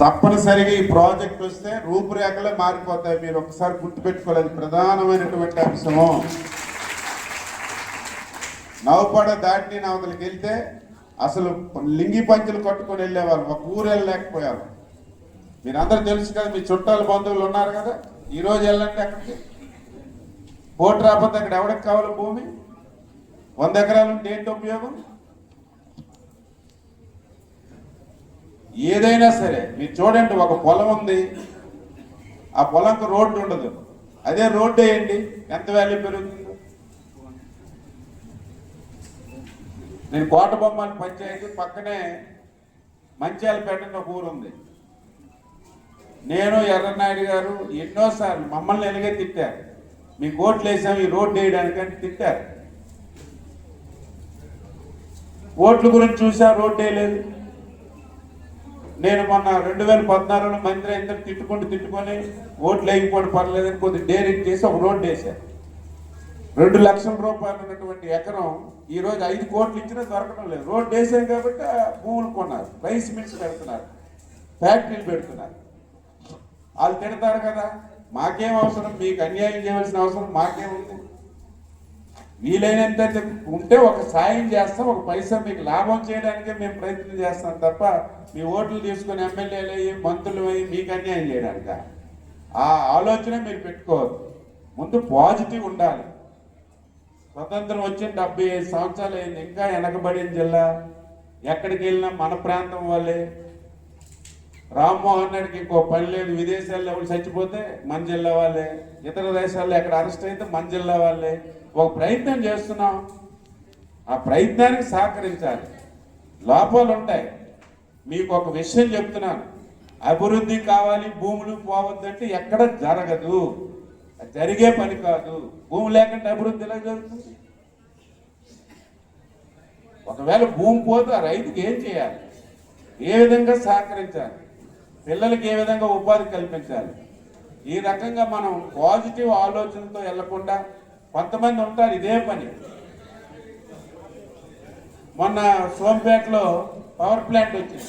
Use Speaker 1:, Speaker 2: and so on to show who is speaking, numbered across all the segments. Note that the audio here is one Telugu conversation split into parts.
Speaker 1: తప్పనిసరిగా ఈ ప్రాజెక్ట్ వస్తే రూపురేఖలే మారిపోతాయి. మీరు ఒకసారి గుర్తుపెట్టుకోలేదు. ప్రధానమైనటువంటి అంశము. నవపడ దాటిని నవతలకి వెళ్తే అసలు లింగి పంచులు కట్టుకొని వెళ్ళేవారు. ఒక ఊరు వెళ్ళలేకపోయారు మీరందరూ తెలుసు కదా మీ చుట్టాలు బంధువులు ఉన్నారు కదా. ఈరోజు వెళ్ళండి అక్కడికి. ఓటు రాకపోతే అక్కడ ఎవరికి కావాలి భూమి? వంద ఎకరాలు ఉంటే ఏంటి ఉపయోగం? ఏదైనా సరే మీరు చూడండి ఒక పొలం ఉంది. ఆ పొలంకు రోడ్డు ఉండదు. అదే రోడ్డు వేయండి ఎంత వాల్యూ పెరుగుతుందో? నేను కోటబొమ్మని పంచాయతీ పక్కనే మంచాలపేట అని ఒక ఊరు ఉంది. నేను ఎర్రనాయుడు గారు ఎన్నోసార్లు మమ్మల్ని ఎలాగే తిట్టారు. మీ కోట్లు వేసాం ఈ రోడ్డు వేయడానికంటే తిట్టారు. ఓట్ల గురించి చూసా రోడ్డు వేయలేదు. నేను మొన్న రెండు వేల పద్నాలుగులో మంత్రి ఇంద్ర తిట్టుకుంటూ తిట్టుకొని ఓట్లు వేయకపోవడం పర్లేదని కొద్ది డేరింగ్ చేసి ఒక రోడ్డు వేశారు రెండు లక్షల రూపాయలు ఉన్నటువంటి ఎకరం ఈరోజు ఐదు కోట్లు ఇచ్చినా దొరకడం లేదు. రోడ్డు వేసాం కాబట్టి భూములు కొన్నారు. రైస్ మిల్స్ పెడుతున్నారు. ఫ్యాక్టరీలు పెడుతున్నారు. వాళ్ళు తిడతారు కదా. మాకేం అవసరం? మీకు అన్యాయం చేయవలసిన అవసరం మాకేముంది? వీలైనంత ఉంటే ఒక సాయం చేస్తాం ఒక పైసా మీకు లాభం చేయడానికే మేము ప్రయత్నం చేస్తాం తప్ప మీ ఓట్లు తీసుకుని ఎమ్మెల్యేలు అయ్యి మంత్రులు అయ్యి మీకు అన్యాయం చేయడానిక? ఆ ఆలోచన మీరు పెట్టుకోవద్దు. ముందు పాజిటివ్ ఉండాలి. స్వతంత్రం వచ్చిన డెబ్బై ఐదు సంవత్సరాలు అయింది ఇంకా వెనకబడిన జిల్లా ఎక్కడికి వెళ్ళినా మన ప్రాంతం వాళ్ళే. రామ్మోహన్ రెడ్డికి ఇంకో పని లేదు. విదేశాల్లో ఎవరు చచ్చిపోతే మన జిల్లా వాళ్ళే. ఇతర దేశాల్లో ఎక్కడ అరెస్ట్ అయితే మన జిల్లా వాళ్ళే. ఒక ప్రయత్నం చేస్తున్నాం. ఆ ప్రయత్నానికి సహకరించాలి. లోపాలు ఉంటాయి. మీకు ఒక విషయం చెప్తున్నాను. అభివృద్ధి కావాలి భూములు పోవద్దంటే ఎక్కడ జరగదు. జరిగే పని కాదు. భూమి లేకుండా అభివృద్ధి ఎలా జరుగుతుంది? ఒకవేళ భూమి పోతే రైతుకి ఏం చేయాలి? ఏ విధంగా సహకరించాలి? పిల్లలకి ఏ విధంగా ఉపాధి కల్పించాలి? ఈ రకంగా మనం పాజిటివ్ ఆలోచనతో వెళ్ళకుండా కొంతమంది ఉంటారు ఇదే పని. మొన్న సోంపేటలో పవర్ ప్లాంట్ వచ్చింది.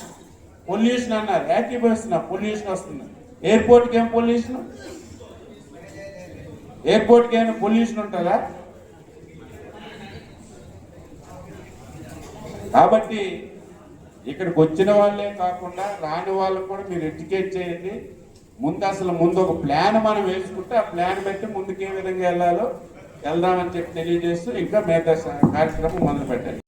Speaker 1: పొల్యూషన్ అన్నారు. ఏకీభవిస్తున్నా పొల్యూషన్ వస్తుంది. ఎయిర్పోర్ట్కి ఏం పొల్యూషన్? ఎయిర్పోర్ట్కి ఏమైనా పొల్యూషన్ ఉంటుందా? కాబట్టి ఇక్కడికి వచ్చిన వాళ్ళే కాకుండా రాని వాళ్ళకు కూడా మీరు ఎడ్యుకేట్ చేయండి. ముందు అసలు ముందు ఒక ప్లాన్ మనం వేసుకుంటే ఆ ప్లాన్ బట్టి ముందుకు ఏ విధంగా వెళ్ళాలో వెళ్దామని చెప్పి తెలియజేస్తూ ఇంకా మిగతా కార్యక్రమం మొదలు పెట్టండి